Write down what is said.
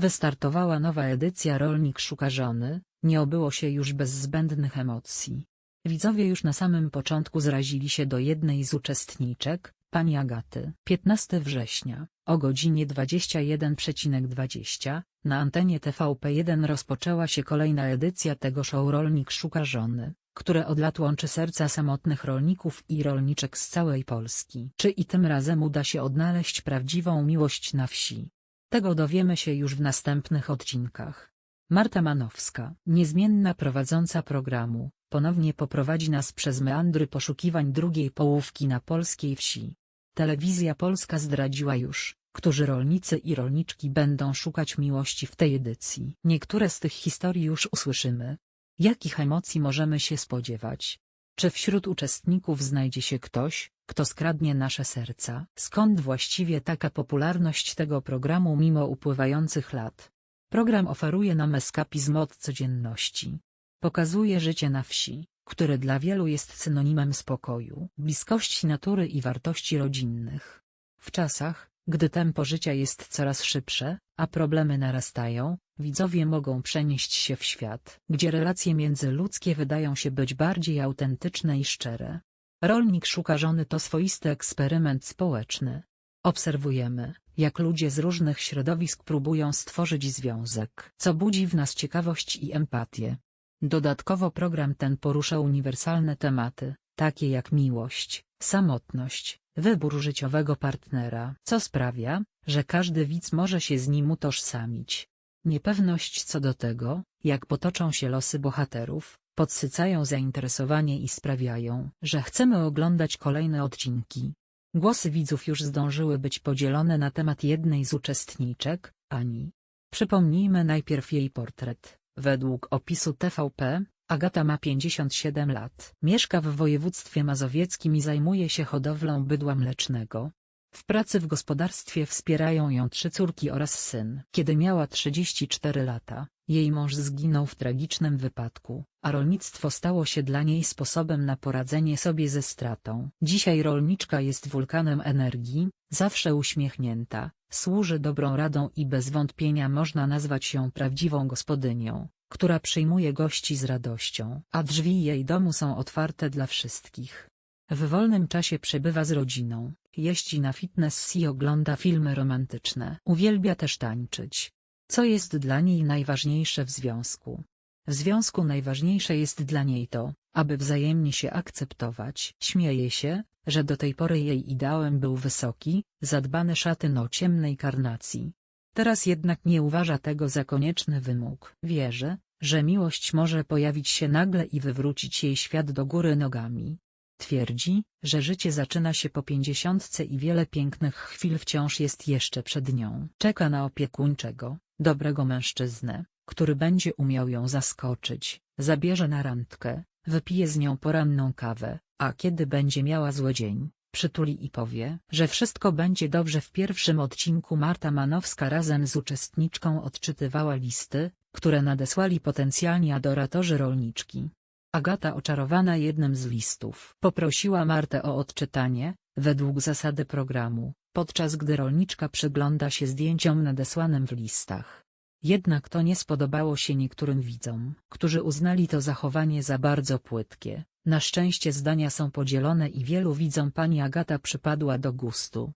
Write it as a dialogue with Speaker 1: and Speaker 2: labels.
Speaker 1: Wystartowała nowa edycja Rolnik szuka żony, nie obyło się już bez zbędnych emocji. Widzowie już na samym początku zrazili się do jednej z uczestniczek, pani Agaty. 15 września, o godzinie 21.20, na antenie TVP1 rozpoczęła się kolejna edycja tego show Rolnik szuka żony, które od lat łączy serca samotnych rolników i rolniczek z całej Polski. Czy i tym razem uda się odnaleźć prawdziwą miłość na wsi? Tego dowiemy się już w następnych odcinkach. Marta Manowska, niezmienna prowadząca programu, ponownie poprowadzi nas przez meandry poszukiwań drugiej połówki na polskiej wsi. Telewizja Polska zdradziła już, którzy rolnicy i rolniczki będą szukać miłości w tej edycji. Niektóre z tych historii już usłyszymy. Jakich emocji możemy się spodziewać? Czy wśród uczestników znajdzie się ktoś, kto skradnie nasze serca? Skąd właściwie taka popularność tego programu mimo upływających lat? Program oferuje nam eskapizm od codzienności. Pokazuje życie na wsi, które dla wielu jest synonimem spokoju, bliskości natury i wartości rodzinnych. W czasach, gdy tempo życia jest coraz szybsze, a problemy narastają, widzowie mogą przenieść się w świat, gdzie relacje międzyludzkie wydają się być bardziej autentyczne i szczere. Rolnik szuka żony to swoisty eksperyment społeczny. Obserwujemy, jak ludzie z różnych środowisk próbują stworzyć związek, co budzi w nas ciekawość i empatię. Dodatkowo program ten porusza uniwersalne tematy, takie jak miłość, samotność, wybór życiowego partnera, co sprawia, że każdy widz może się z nim utożsamić. Niepewność co do tego, jak potoczą się losy bohaterów, podsycają zainteresowanie i sprawiają, że chcemy oglądać kolejne odcinki. Głosy widzów już zdążyły być podzielone na temat jednej z uczestniczek, Ani. Przypomnijmy najpierw jej portret. Według opisu TVP, Agata ma 57 lat. Mieszka w województwie mazowieckim i zajmuje się hodowlą bydła mlecznego. W pracy w gospodarstwie wspierają ją trzy córki oraz syn. Kiedy miała 34 lata, jej mąż zginął w tragicznym wypadku, a rolnictwo stało się dla niej sposobem na poradzenie sobie ze stratą. Dzisiaj rolniczka jest wulkanem energii, zawsze uśmiechnięta, służy dobrą radą i bez wątpienia można nazwać ją prawdziwą gospodynią, która przyjmuje gości z radością, a drzwi jej domu są otwarte dla wszystkich. W wolnym czasie przebywa z rodziną, jeździ na fitness i ogląda filmy romantyczne. Uwielbia też tańczyć. Co jest dla niej najważniejsze w związku? W związku najważniejsze jest dla niej to, aby wzajemnie się akceptować. Śmieje się, że do tej pory jej ideałem był wysoki, zadbany szatyn o ciemnej karnacji. Teraz jednak nie uważa tego za konieczny wymóg. Wierzy, że miłość może pojawić się nagle i wywrócić jej świat do góry nogami. Twierdzi, że życie zaczyna się po pięćdziesiątce i wiele pięknych chwil wciąż jest jeszcze przed nią. Czeka na opiekuńczego, dobrego mężczyznę, który będzie umiał ją zaskoczyć, zabierze na randkę, wypije z nią poranną kawę, a kiedy będzie miała zły dzień, przytuli i powie, że wszystko będzie dobrze w pierwszym odcinku Marta Manowska razem z uczestniczką odczytywała listy, które nadesłali potencjalni adoratorzy rolniczki. Agata oczarowana jednym z listów poprosiła Martę o odczytanie, według zasady programu, podczas gdy rolniczka przygląda się zdjęciom nadesłanym w listach. Jednak to nie spodobało się niektórym widzom, którzy uznali to zachowanie za bardzo płytkie. Na szczęście zdania są podzielone i wielu widzom pani Agata przypadła do gustu.